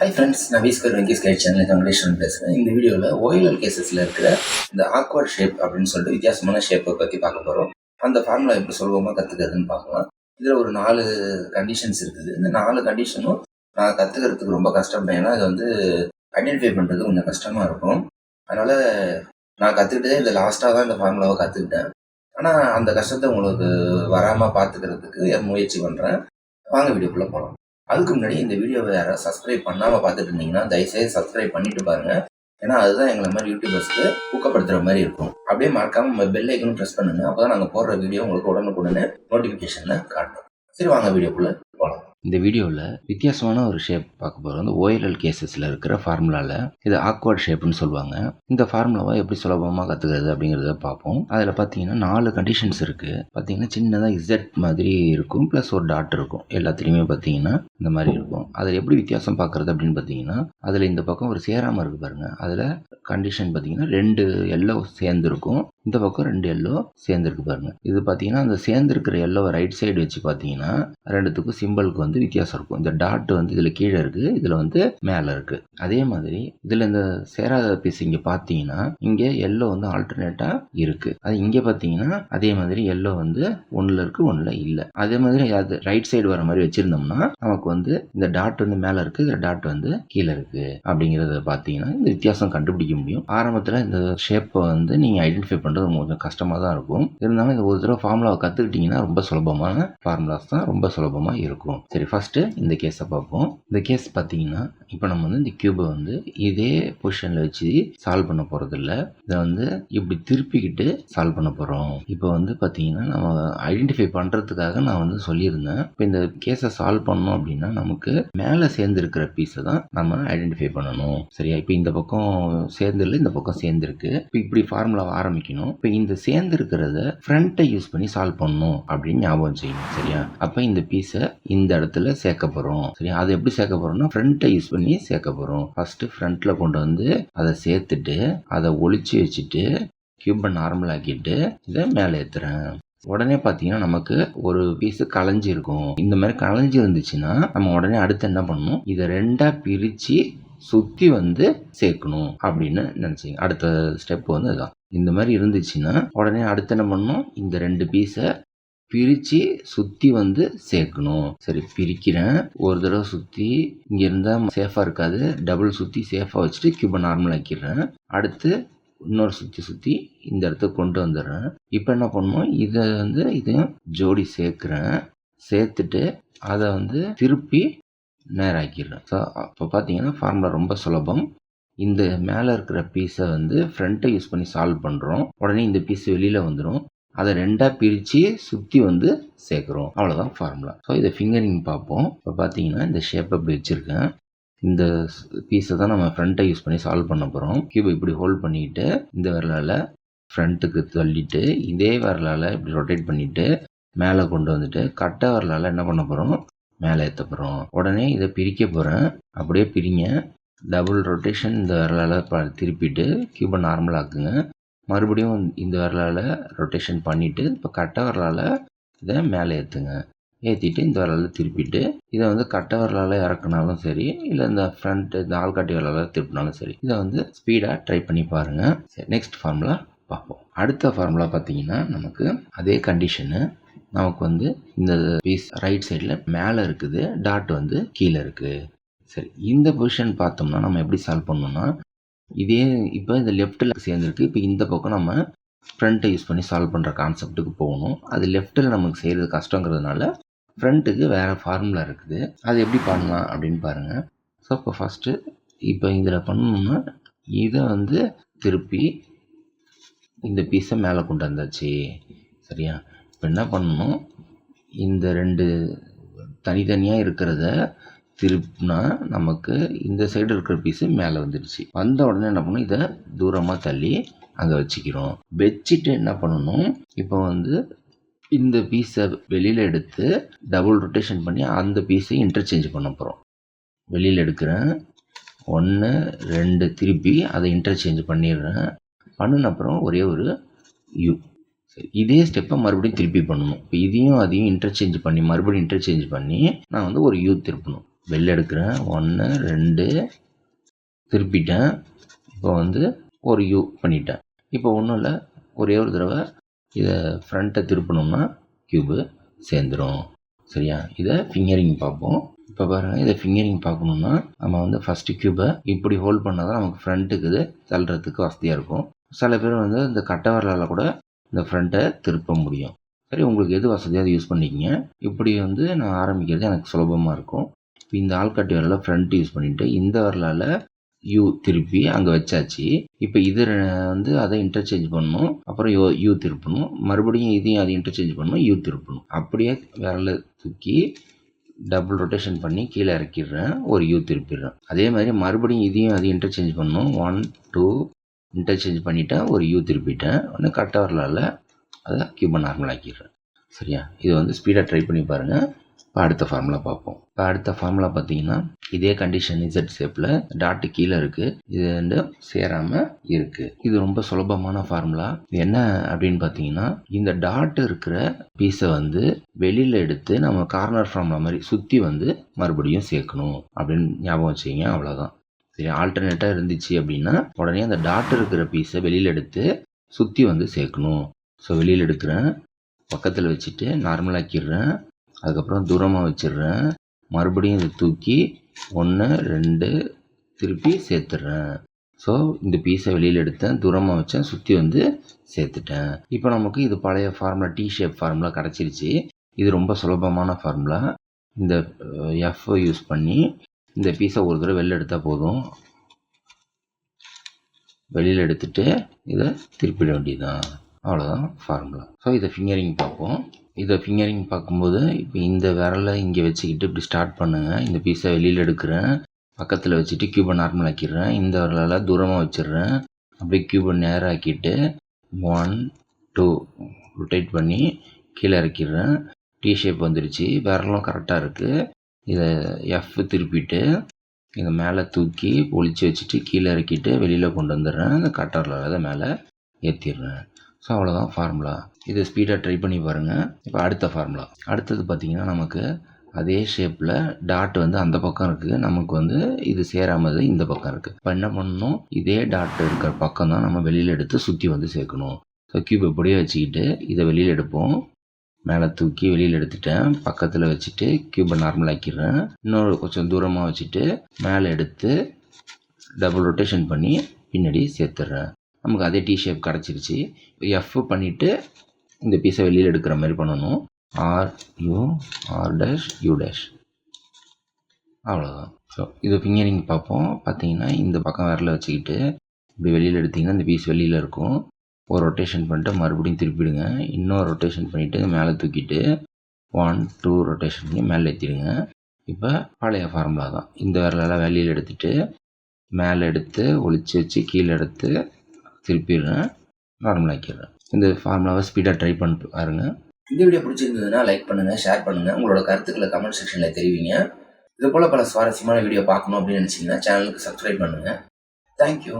Hi friends நான் வீஸ்கர் Venkesh guide channel கங்கடேஸ்வரன் பேசுகிறேன் இந்த வீடியோவில் ஓயிலல் கேசஸில் இருக்கிற இந்த ஆக்வர்ட் ஷேப் அப்படின்னு சொல்லிட்டு வித்தியாசமான ஷேப்பை பற்றி பார்க்க போகிறோம் அந்த ஃபார்முலா எப்படி சுலபமாக கற்றுக்கிறதுன்னு பார்க்கலாம். இதில் ஒரு நாலு கண்டிஷன்ஸ் இருக்குது. இந்த நாலு கண்டிஷனும் நான் கற்றுக்கிறதுக்கு ரொம்ப கஷ்டம். ஏன்னா அது வந்து ஐடென்டிஃபை பண்ணுறது கொஞ்சம் கஷ்டமாக இருக்கும். அதனால் நான் கற்றுக்கிட்டே இந்த லாஸ்ட்டாக தான் இந்த ஃபார்முலாவை கற்றுக்கிட்டேன் ஆனால் அந்த கஷ்டத்தை உங்களுக்கு வராமல் பார்த்துக்கிறதுக்கு முயற்சி பண்ணுறேன் வாங்க வீடியோக்குள்ளே போகலாம் அதுக்கு முன்னாடி இந்த வீடியோவை யாராவது சப்ஸ்கிரைப் பண்ணாமல் பார்த்துட்டு இருந்தீங்கன்னா தயவுசெய்து சப்ஸ்கிரைப் பண்ணிட்டு பாருங்க. ஏன்னா அதுதான் எங்களை மாதிரி யூடியூபர்ஸ்க்கு ஊக்கப்படுத்துகிற மாதிரி இருக்கும். அப்படியே மறக்காம பெல் ஐக்கனும் ப்ரெஸ் பண்ணுங்க. அப்போ தான் நாங்கள் போடுற வீடியோ உங்களுக்கு உடனுக்குடனே நோட்டிஃபிகேஷனில் காட்டும். சரி வாங்க வீடியோக்குள்ளே இந்த வீடியோவில் வித்தியாசமான ஒரு ஷேப் பார்க்க போகிறோம் வந்து ஓஎல்எல் கேசஸில் இருக்கிற ஃபார்முலாவில் இது ஆக்வர்ட் ஷேப்னு சொல்லுவாங்க. இந்த ஃபார்முலாவை எப்படி சுலபமாக கற்றுக்கிறது அப்படிங்கிறத பார்ப்போம். அதில் பார்த்தீங்கன்னா நாலு கண்டிஷன்ஸ் இருக்குது பார்த்தீங்கன்னா சின்னதாக இசட் மாதிரி இருக்கும். ப்ளஸ் ஒரு டாட் இருக்கும். எல்லாத்துலேயுமே பார்த்தீங்கன்னா இந்த மாதிரி இருக்கும். அதில் எப்படி வித்தியாசம் பார்க்குறது அப்படின்னு பார்த்தீங்கன்னா அதில் இந்த பக்கம் ஒரு சேராமல் இருக்குது பாருங்கள் அதில் கண்டிஷன் பார்த்தீங்கன்னா ரெண்டு எல்லோ சேர்ந்துருக்கும். இந்த பக்கம் ரெண்டு எல்லோ சேர்ந்துருக்கு பாருங்கள் இது பார்த்தீங்கன்னா அந்த சேர்ந்துருக்கிற எல்லோவை ரைட் சைடு வச்சு பார்த்தீங்கன்னா ரெண்டுத்துக்கும் சிம்பிளுக்கு வந்து வித்தியாசம் இருக்கும். இந்த டாட் வந்து இதில் கீழே இருக்குது இதில் வந்து மேலே இருக்குது அதே மாதிரி இதில் இந்த சேராத பீஸ் இங்கே பார்த்தீங்கன்னா இங்கே எல்லோ வந்து ஆல்டர்னேட்டாக இருக்குது அது இங்கே பார்த்தீங்கன்னா அதே மாதிரி எல்லோ வந்து ஒன்றில் இருக்குது ஒன்றில் இல்லை. அதே மாதிரி அது ரைட் சைடு வர மாதிரி வச்சுருந்தோம்னா நமக்கு வந்து இந்த டாட் வந்து மேலே இருக்குது இந்த டாட் வந்து கீழே இருக்குது அப்படிங்கிறத பார்த்தீங்கன்னா இந்த வித்தியாசம் கண்டுபிடிக்க முடியும். ஆரம்பத்தில் இந்த ஷேப்பை வந்து நீங்கள் ஐடென்டிஃபை பண்ணுறது கொஞ்சம் கஷ்டமாக தான் இருக்கும். இருந்தாலும் இந்த ஒரு தடவை ஃபார்முலாவை கற்றுக்கிட்டிங்கன்னா ரொம்ப சுலபமான ஃபார்முலாஸ் தான் ரொம்ப சுலபமாக இருக்கும். சரி ஃபஸ்ட்டு இந்த கேஸை பார்ப்போம். இந்த கேஸ் பார்த்தீங்கன்னா இப்போ நம்ம வந்து இந்த கியூபை வந்து இதே பொசிஷனில் வச்சு சால்வ் பண்ண போகிறதில்ல இதை வந்து இப்படி திருப்பிக்கிட்டு சால்வ் பண்ண போகிறோம் இப்போ வந்து பார்த்தீங்கன்னா நம்ம ஐடென்டிஃபை பண்ணுறதுக்காக நான் வந்து சொல்லியிருந்தேன். இப்போ இந்த கேஸை சால்வ் பண்ணோம் அப்படின்னா நமக்கு மேலே சேர்ந்துருக்கிற பீஸை தான் நம்ம ஐடென்டிஃபை பண்ணணும். சரியா? இப்போ இந்த பக்கம் சேர்ந்துல இந்த பக்கம் சேர்ந்துருக்கு. இப்போ இப்படி ஃபார்முலாவை ஆரம்பிக்கணும். இப்போ இந்த சேர்ந்துருக்கிறத ஃப்ரண்ட்டை யூஸ் பண்ணி சால்வ் பண்ணணும் அப்படின்னு ஞாபகம் செய்யணும் சரியா? அப்போ இந்த பீஸை இந்த இடத்துல சேர்க்க போகிறோம் சரியா? அதை எப்படி சேர்க்க போகிறோம்னா ஃப்ரண்ட்டை யூஸ் பண்ணி சேர்க்க போகிறோம் ஃபஸ்ட்டு ஃப்ரண்ட்டில் கொண்டு வந்து அதை சேர்த்துட்டு அதை ஒழிச்சு வச்சுட்டு கியூபை நார்மல் ஆக்கிட்டு இதை மேலே ஏற்றுறேன் உடனே பார்த்தீங்கன்னா நமக்கு ஒரு பீஸ் களைஞ்சிருக்கும் இந்த மாதிரி களைஞ்சி இருந்துச்சுன்னா நம்ம உடனே அடுத்து என்ன பண்ணணும்? இதை ரெண்டாக பிரித்து சுற்றி வந்து சேர்க்கணும் அப்படின்னு நினச்சிங்க. அடுத்த ஸ்டெப் வந்து அதுதான் இந்த மாதிரி இருந்துச்சுன்னா உடனே அடுத்து என்ன பண்ணணும்? இந்த ரெண்டு பீஸை பிரித்து சுற்றி வந்து சேர்க்கணும். சரி பிரிக்கிறேன். ஒரு தடவை சுற்றி இங்கே இருந்தால் சேஃபாக இருக்காது. டபுள் சுற்றி சேஃபாக வச்சுட்டு கியூபை நார்மல் ஆக்கிடுறேன். அடுத்து இன்னொரு சுற்றி சுற்றி இந்த இடத்துக்கு கொண்டு வந்துடுறேன். இப்போ என்ன பண்ணணும்? இதை வந்து இதையும் ஜோடி சேர்க்குறேன். சேர்த்துட்டு அதை வந்து திருப்பி நேராக்கிடுறேன் ஸோ அப்போ பார்த்தீங்கன்னா ஃபார்முலா ரொம்ப சுலபம். இந்த மேலே இருக்கிற பீஸை வந்து ஃப்ரண்ட்டை யூஸ் பண்ணி சால்வ் பண்ணுறோம் உடனே இந்த பீஸ் வெளியில் வந்துடும் அதை ரெண்டாக பிரித்து சுற்றி வந்து சேர்க்குறோம். அவ்வளோதான் ஃபார்முலா ஸோ இதை ஃபிங்கரிங் பார்ப்போம். இப்போ பார்த்தீங்கன்னா இந்த ஷேப் அப்படி வச்சுருக்கேன். இந்த பீஸை தான் நம்ம ஃப்ரண்ட்டை யூஸ் பண்ணி சால்வ் பண்ண போகிறோம் கியூப் இப்படி ஹோல்ட் பண்ணிக்கிட்டு இந்த விரலால் ஃப்ரண்ட்டுக்கு தள்ளிட்டு இதே விரலால் இப்படி ரொட்டேட் பண்ணிவிட்டு மேலே கொண்டு வந்துட்டு கட்டை விரலால் என்ன பண்ண போகிறோம் மேலே ஏற்ற போகிறோம் உடனே இதை பிரிக்க போகிறேன் அப்படியே பிரிங்க. டபுள் ரொட்டேஷன் இந்த விரலால் ப திருப்பிட்டு கியூபை நார்மல் ஆக்குங்க. மறுபடியும் இந்த விரலால் ரொட்டேஷன் பண்ணிவிட்டு இப்போ கட்டை விரலால் இதை மேலே ஏற்றுங்க ஏற்றிட்டு இந்த விரலால் திருப்பிட்டு இதை வந்து கட்டை விரலால் இறக்குனாலும் சரி இல்லை இந்த ஃப்ரண்ட் இந்த ஆள்காட்டி விரலால் திருப்பினாலும் சரி இதை வந்து ஸ்பீடாக ட்ரை பண்ணி பாருங்கள் சரி நெக்ஸ்ட் ஃபார்முலா பார்ப்போம். அடுத்த ஃபார்முலா பார்த்தீங்கன்னா நமக்கு அதே கண்டிஷனு நமக்கு வந்து இந்த பீஸ் ரைட் சைடில் மேலே இருக்குது டாட் வந்து கீழே இருக்குது சரி இந்த பொசிஷன் பார்த்தோம்னா நம்ம எப்படி சால்வ் பண்ணோம்னா இதே இப்போ இந்த லெஃப்ட்டில் சேர்ந்துருக்கு. இப்போ இந்த பக்கம் நம்ம ஃப்ரண்ட்டை யூஸ் பண்ணி சால்வ் பண்ணுற கான்செப்ட்டுக்கு போகணும். அது லெஃப்ட்டில் நமக்கு செய்கிறது கஷ்டங்கிறதுனால ஃப்ரண்ட்டுக்கு வேறு ஃபார்முலா இருக்குது. அது எப்படி பண்ணலாம் அப்படின்னு பாருங்கள் ஸோ இப்போ ஃபஸ்ட்டு இப்போ இதில் பண்ணணும்னா இதை வந்து திருப்பி இந்த பீஸை மேலே கொண்டு வந்தாச்சு. சரியா? இப்போ என்ன பண்ணணும்? இந்த ரெண்டு தனித்தனியாக இருக்கிறத திருப்பினா நமக்கு இந்த சைடு இருக்கிற பீஸு மேலே வந்துடுச்சு. வந்த உடனே என்ன பண்ணணும்? இதை தூரமாக தள்ளி அங்கே வச்சுக்கிறோம். வச்சுட்டு என்ன பண்ணணும்? இப்போ வந்து இந்த பீஸை வெளியில் எடுத்து டபுள் ரொட்டேஷன் பண்ணி அந்த பீஸை இன்டர்சேஞ்ச் பண்ண போகிறோம் வெளியில் எடுக்கிறேன். ஒன்று ரெண்டு திருப்பி அதை இன்டர்சேஞ்ச் பண்ணிடுறேன். பண்ணின அப்புறம் ஒரே ஒரு யூ சரி இதே ஸ்டெப்பை மறுபடியும் திருப்பி பண்ணணும். இப்போ இதையும் அதையும் இன்டர்சேஞ்ச் பண்ணி மறுபடியும் இன்டர்சேஞ்ச் பண்ணி நான் வந்து ஒரு யூ திருப்பணும். வெளில எடுக்கிறேன். ஒன்று ரெண்டு திருப்பிட்டேன். இப்போ வந்து ஒரு யூ பண்ணிட்டேன். இப்போ ஒன்றும் இல்லை. ஒரே ஒரு தடவை இதை ஃப்ரண்ட்டை திருப்பினோம்னா க்யூபு சேர்ந்துடும் சரியா? இதை ஃபிங்கரிங் பார்ப்போம். இப்போ பாருங்கள் இதை ஃபிங்கரிங் பார்க்கணுன்னா நம்ம வந்து ஃபஸ்ட்டு க்யூபை இப்படி ஹோல்ட் பண்ணால் தான் நமக்கு ஃப்ரண்ட்டுக்கு இது தள்ளுறதுக்கு வசதியாக இருக்கும். சில பேர் வந்து இந்த கட்டை வரலால் கூட இந்த ஃப்ரண்ட்டை திருப்ப முடியும். சரி உங்களுக்கு எது வசதியாக அதை யூஸ் பண்ணிக்கிங்க. இப்படி வந்து நான் ஆரம்பிக்கிறது எனக்கு சுலபமாக இருக்கும். இப்போ இந்த ஆள்காட்டி விரலை ஃப்ரண்ட் யூஸ் பண்ணிவிட்டு இந்த வரலால் யூ திருப்பி அங்கே வச்சாச்சு. இப்போ இது வந்து அதை இன்டர்சேஞ்ச் பண்ணணும். அப்புறம் யூ யூ திருப்பணும். மறுபடியும் இதையும் அதை இன்டர்சேஞ்ச் பண்ணணும். யூ திருப்பணும். அப்படியே விரல தூக்கி டபுள் ரொட்டேஷன் பண்ணி கீழே இறக்கிடுறேன். ஒரு யூ திருப்பிடுறேன். அதே மாதிரி மறுபடியும் இதையும் அதையும் இன்டர்சேஞ்ச் பண்ணணும். ஒன் டூ இன்டர்சேஞ்ச் பண்ணிவிட்டேன் ஒரு யூ திருப்பிட்டேன். ஒன்று கரெக்டாக வரலால் அதை கியூபை நார்மல் ஆக்கிடுறேன். சரியா? இது வந்து ஸ்பீடாக ட்ரை பண்ணி பாருங்கள் இப்போ அடுத்த ஃபார்முலா பார்ப்போம். இப்போ அடுத்த ஃபார்முலா பார்த்தீங்கன்னா இதே கண்டிஷன் இசட் ஷேப்பில் டாட்டு கீழே இருக்குது இது ரெண்டும் சேராமல் இருக்குது இது ரொம்ப சுலபமான ஃபார்முலா என்ன அப்படின்னு பார்த்தீங்கன்னா இந்த டாட் இருக்கிற பீஸை வந்து வெளியில் எடுத்து நம்ம கார்னர் ஃபார்முலா மாதிரி சுற்றி வந்து மறுபடியும் சேர்க்கணும் அப்படின்னு ஞாபகம் வச்சுக்கிங்க. அவ்வளோதான் சரி ஆல்டர்னேட்டாக இருந்துச்சு அப்படின்னா உடனே அந்த டாட் இருக்கிற பீஸை வெளியில் எடுத்து சுற்றி வந்து சேர்க்கணும். ஸோ வெளியில் எடுக்கிறேன் பக்கத்தில் வச்சுட்டு நார்மலாக்கிடுறேன் அதுக்கப்புறம் தூரமாக வச்சிடுறேன் மறுபடியும் இதை தூக்கி ஒன்று ரெண்டு திருப்பி சேர்த்துடுறேன். ஸோ இந்த பீஸை வெளியில் எடுத்தேன் தூரமாக வச்சேன் சுற்றி வந்து சேர்த்துட்டேன். இப்போ நமக்கு இது பழைய ஃபார்முலா டி ஷேப் ஃபார்முலா கிடச்சிருச்சு. இது ரொம்ப சுலபமான ஃபார்முலா இந்த எஃப் யூஸ் பண்ணி இந்த பீஸை ஒரு தடவை வெளில எடுத்தால் போதும். வெளியில் எடுத்துட்டு இதை திருப்பிட வேண்டியதுதான். அவ்வளோதான் ஃபார்முலா ஸோ இதை ஃபிங்கரிங் பார்ப்போம். இதை ஃபிங்கரிங் பார்க்கும்போது இப்போ இந்த விரலை இங்கே வச்சுக்கிட்டு இப்படி ஸ்டார்ட் பண்ணுங்கள் இந்த பீஸை வெளியில் எடுக்கிறேன். பக்கத்தில் வச்சுட்டு கியூபை நார்மல் ஆக்கிடுறேன். இந்த விரலால் தூரமாக வச்சிடுறேன். அப்படியே கியூபை நேராக ஆக்கிட்டு ஒன் டூ ரொட்டேட் பண்ணி கீழே இறக்கிடுறேன். டி ஷேப் வந்துடுச்சு விரலும் கரெக்டாக இருக்குது இதை எஃப் திருப்பிட்டு இதை மேலே தூக்கி ஒளிச்சு வச்சுட்டு கீழே இறக்கிட்டு வெளியில் கொண்டு வந்துடுறேன். அந்த கட்டரில் அதை மேலே ஏற்றிடுறேன் ஸோ அவ்வளோதான் ஃபார்முலா இதை ஸ்பீடாக ட்ரை பண்ணி பாருங்கள் இப்போ அடுத்த ஃபார்முலா அடுத்தது பார்த்திங்கன்னா நமக்கு அதே ஷேப்பில் டாட் வந்து அந்த பக்கம் இருக்குது நமக்கு வந்து இது சேராமல் இந்த பக்கம் இருக்குது இப்போ என்ன பண்ணணும்? இதே டாட் இருக்கிற பக்கம் தான் நம்ம வெளியில் எடுத்து சுற்றி வந்து சேர்க்கணும். ஸோ கியூப் இப்படியே வச்சுக்கிட்டு இதை வெளியில் எடுப்போம். மேலே தூக்கி வெளியில் எடுத்துட்டேன். பக்கத்தில் வச்சுட்டு கியூபை நார்மல் ஆக்கிடுறேன். இன்னொரு கொஞ்சம் தூரமாக வச்சுட்டு மேலே எடுத்து டபுள் ரொட்டேஷன் பண்ணி பின்னாடி சேர்த்துட்றேன். நமக்கு அதே டி ஷேப் கிடச்சிருச்சு. எஃப் பண்ணிவிட்டு இந்த பீஸை வெளியில் எடுக்கிற மாதிரி பண்ணணும். R U R dash U dash அவ்வளோதான் ஸோ இது ஃபிங்கரிங் பார்ப்போம். பார்த்தீங்கன்னா இந்த பக்கம் விரல வச்சுக்கிட்டு இப்படி வெளியில் எடுத்தீங்கன்னா இந்த பீஸ் வெளியில் இருக்கும். ஒரு ரொட்டேஷன் பண்ணிட்டு மறுபடியும் திருப்பிடுங்க. இன்னொரு ரொட்டேஷன் பண்ணிவிட்டு மேலே தூக்கிட்டு ஒன் டூ ரொட்டேஷன் பண்ணி மேலே ஏற்றிடுங்க இப்போ பழைய ஃபார்முலா தான். இந்த விரலெல்லாம் வெளியில் எடுத்துட்டு மேலே எடுத்து ஒழிச்சு வச்சு கீழே எடுத்து திருப்பிடுறேன் நார்மலாக்கிடுறேன் இந்த ஃபார்முலாவை ஸ்பீடாக ட்ரை பண்ணிட்டு பாருங்க. இந்த வீடியோ பிடிச்சிருந்ததுன்னா லைக் பண்ணுங்கள் ஷேர் பண்ணுங்கள் உங்களோட கருத்துக்களை கமெண்ட் செக்ஷனில் தெரிவிங்க. இதுபோல் பல சுவாரஸ்யமான வீடியோ பார்க்கணும் அப்படின்னு நினச்சிங்கன்னா சேனலுக்கு சப்ஸ்கிரைப் பண்ணுங்கள் தேங்க்யூ